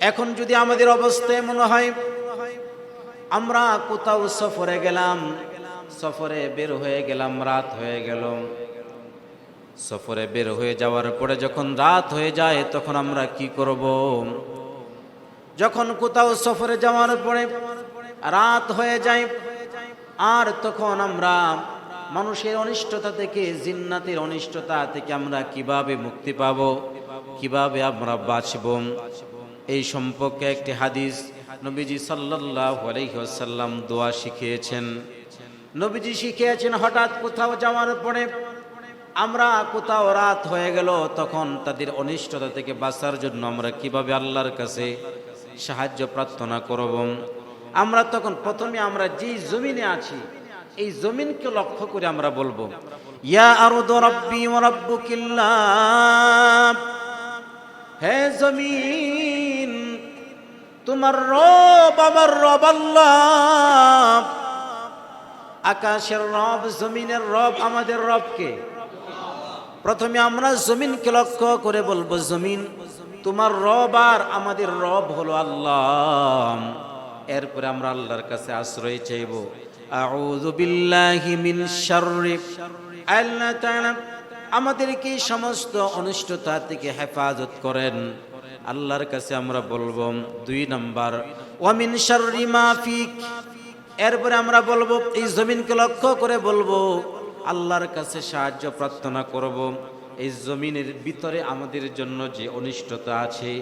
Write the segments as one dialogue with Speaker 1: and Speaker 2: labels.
Speaker 1: এখন যদি আমাদের অবস্থায় মনে হয়, আমরা কোথাও সফরে গেলাম, সফরে বের হয়ে গেলাম, রাত হয়ে গেল। সফরে বের হয়ে যাওয়ার পরে যখন রাত হয়ে যায়, তখন আমরা কি করব? যখন কোথাও সফরে যাওয়ার পরে রাত হয়ে যায়, আর তখন আমরা মানুষের অনিষ্টতা থেকে, জিন্নাতের অনিষ্টতা থেকে আমরা কীভাবে মুক্তি পাব? কীভাবে আমরা বাঁচব? এই সম্পর্কে একটি হাদিস নবীজি সাল্লাল্লাহু আলাইহি দোয়া শিখিয়েছেন। নবীজি শিখিয়েছেন, হঠাৎ কোথাও যাওয়ার পরে আমরা কোথাও রাত হয়ে গেল, তখন তাদের অনিষ্টতা থেকে বাঁচার জন্য আমরা কীভাবে আল্লাহর কাছে সাহায্য প্রার্থনা করব? আমরা তখন প্রথমে আমরা যেই জমিনে আছি, এই জমিনকে লক্ষ্য করে আমরা বলব, ইয়া হে জমিন তোমার রব আমার রব আল্লাহ। আকাশের রব, জমিনের রব, আমাদের রবকে। প্রথমে আমরা জমিনকে লক্ষ্য করে বলব, জমিন, তোমার রব আর আমাদের রব হলো আল্লাহ। এরপরে আমরা আল্লাহর কাছে আশ্রয় চাইব। আউযু বিল্লাহি মিন শাররি। আল্লাহ তাআলা আমাদেরকে সমস্ত অনিষ্টতা থেকে হেফাজত করেন। আল্লাহর কাছে আমরা বলব দুই নাম্বার, ওয়ামিন শাররি মা ফিক। এরপরে আমরা বলব, এই জমিনকে লক্ষ্য করে বলব, আল্লাহর কাছে সাহায্য প্রার্থনা করব। এই জমিনের ভিতরে আমাদের জন্য যে অনিষ্টতা আছে,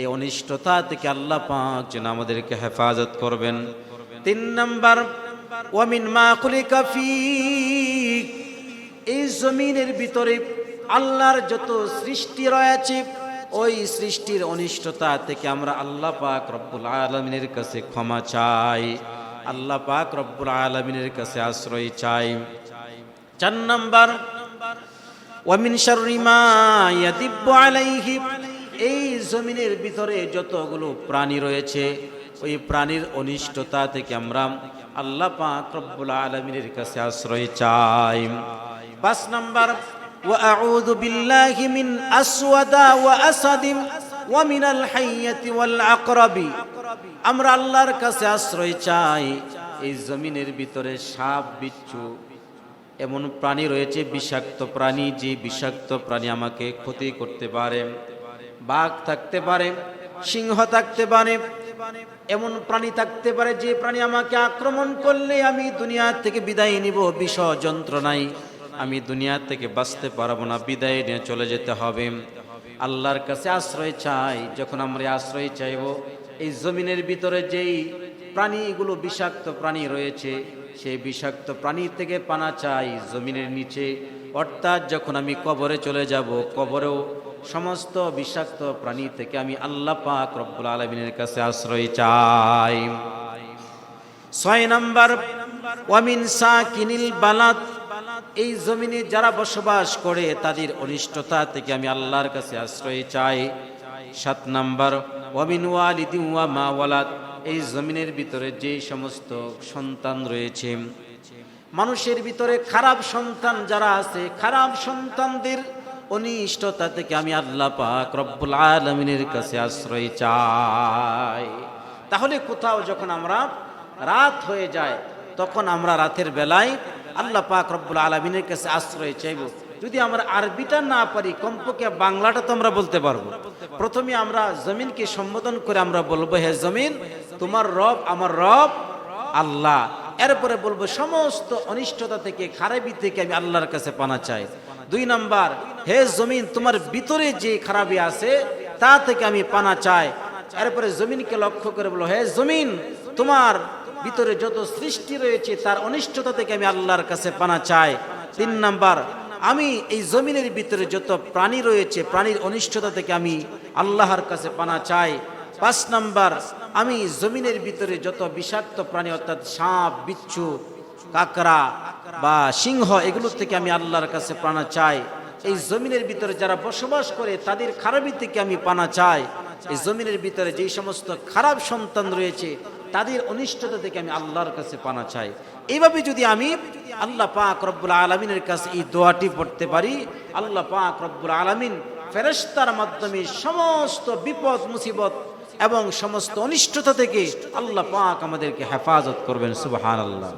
Speaker 1: এই অনিষ্টতা থেকে আল্লাহ পাক যেন আমাদেরকে হেফাজত করবেন। তিন নাম্বার, ওয়ামিন মা ফিক। এই জমিনের ভিতরে আল্লাহর যত সৃষ্টি রয়েছে ওই সৃষ্টির অনিষ্টতা থেকে আমরা আল্লাহ পাক রব্বুল আলমিনের কাছে ক্ষমা চাই। আল্লাহ পাক রব্বুল আলমিনের কাছে আশ্রয় চাই। চার নম্বর, ওয়ামিন শাররি মা ইয়াদিব্বু আলাইহি, এই জমিনের ভিতরে যতগুলো প্রাণী রয়েছে, ওই প্রাণীর অনিষ্টতা থেকে আমরা আল্লাহ পাক রব্বুল আলমিনের কাছে আশ্রয় চাই। পাঁচ নম্বর وأعوذ بالله من أسود وأسد ومن الحية والعقرب আমরা আল্লাহর কাছে আশ্রয় চাই এই জমিনের ভিতরে সাপ বিচ্ছু এমন প্রাণী রয়েছে বিষাক্ত প্রাণী যে বিষাক্ত প্রাণী আমাকে ক্ষতি করতে পারে বাঘ থাকতে পারে সিংহ থাকতে পারে এমন প্রাণী থাকতে পারে যে প্রাণী আমাকে আক্রমণ করলে আমি দুনিয়া থেকে বিদায় নিব বিষ যন্ত্রণায় আমি দুনিয়া থেকে বাঁচতে পারব না, বিদায় নিয়ে চলে যেতে হবে। আল্লাহর কাছে আশ্রয় চাই, যখন আমরা আশ্রয় চাইব, এই জমিনের ভিতরে যেই প্রাণীগুলো বিষাক্ত প্রাণী রয়েছে, সেই বিষাক্ত প্রাণী থেকে পানা চাই জমিনের নিচে। অর্থাৎ যখন আমি কবরে চলে যাব, কবরেও সমস্ত বিষাক্ত প্রাণী থেকে আমি আল্লাহ পাক রব্বুল আলমিনের কাছে আশ্রয় চাই। ছয় নাম্বার ওয়ামিন সাকিনিল বালাত এই জমিনে যারা বসবাস করে, তাদের অনিষ্টতা থেকে আমি আল্লাহর কাছে আশ্রয় চাই। সাত নাম্বার ওয়া ওয়ালাদ, এই জমিনের ভিতরে যে সমস্ত সন্তান রয়েছে। মানুষের ভিতরে খারাপ সন্তান যারা আছে, খারাপ সন্তানদের অনিষ্টতা থেকে আমি আল্লাহ পাক রব্বুল আলমিনের কাছে আশ্রয় চাই। তাহলে কোথাও যখন আমরা রাত হয়ে যায়, তখন আমরা রাতের বেলায় আল্লাহ পাক রব্বুল আলমিনের কাছে আশ্রয় চাইব। যদি আমরা আরবিটা না পারি, কমপক্ষে বাংলাটা তো আমরা বলতে পারব। প্রথমে আমরা জমিনকে সম্বোধন করে আমরা বলব, হে জমিন, তোমার রব আমার রব, আল্লাহ। এরপরে বলব, সমস্ত অনিষ্টতা থেকে, খারাপি থেকে আমি আল্লাহর কাছে পানা চাই। দুই নাম্বার, হে জমিন, তোমার ভিতরে যে খারাপি আছে, তা থেকে আমি পানা চাই। এরপরে জমিনকে লক্ষ্য করে বলো হে জমিন, তোমার ভিতরে যত সৃষ্টি রয়েছে, তার অনিষ্টতা থেকে আমি আল্লাহর কাছে পানা চাই। তিন নাম্বার, আমি এই জমিনের ভিতরে যত প্রাণী রয়েছে, প্রাণীর অনিষ্টতা থেকে আমি আল্লাহর কাছে পানা চাই। পাঁচ নাম্বার, আমি জমিনের ভিতরে যত বিষাক্ত প্রাণী, অর্থাৎ সাপ, বিচ্ছু, কাকড়া বা সিংহ, এগুলো থেকে আমি আল্লাহর কাছে পানা চাই। এই জমিনের ভিতরে যারা বসবাস করে, তাদের খারাপি থেকে আমি পানা চাই। এই জমিনের ভিতরে যেই সমস্ত খারাপ সন্তান রয়েছে তাদের অনিষ্টতা থেকে আমি আল্লাহর কাছে পানা চাই। এইভাবে যদি আমি আল্লাহ পাক রব্বুল আলমিনের কাছে এই দোয়াটি পড়তে পারি, আল্লাহ পাক রব্বুল আলমিন ফেরেস্তার মাধ্যমে সমস্ত বিপদ, মুসিবত এবং সমস্ত অনিষ্টতা থেকে আল্লাহ পাক আমাদেরকে হেফাজত করবেন সুবহান আল্লাহ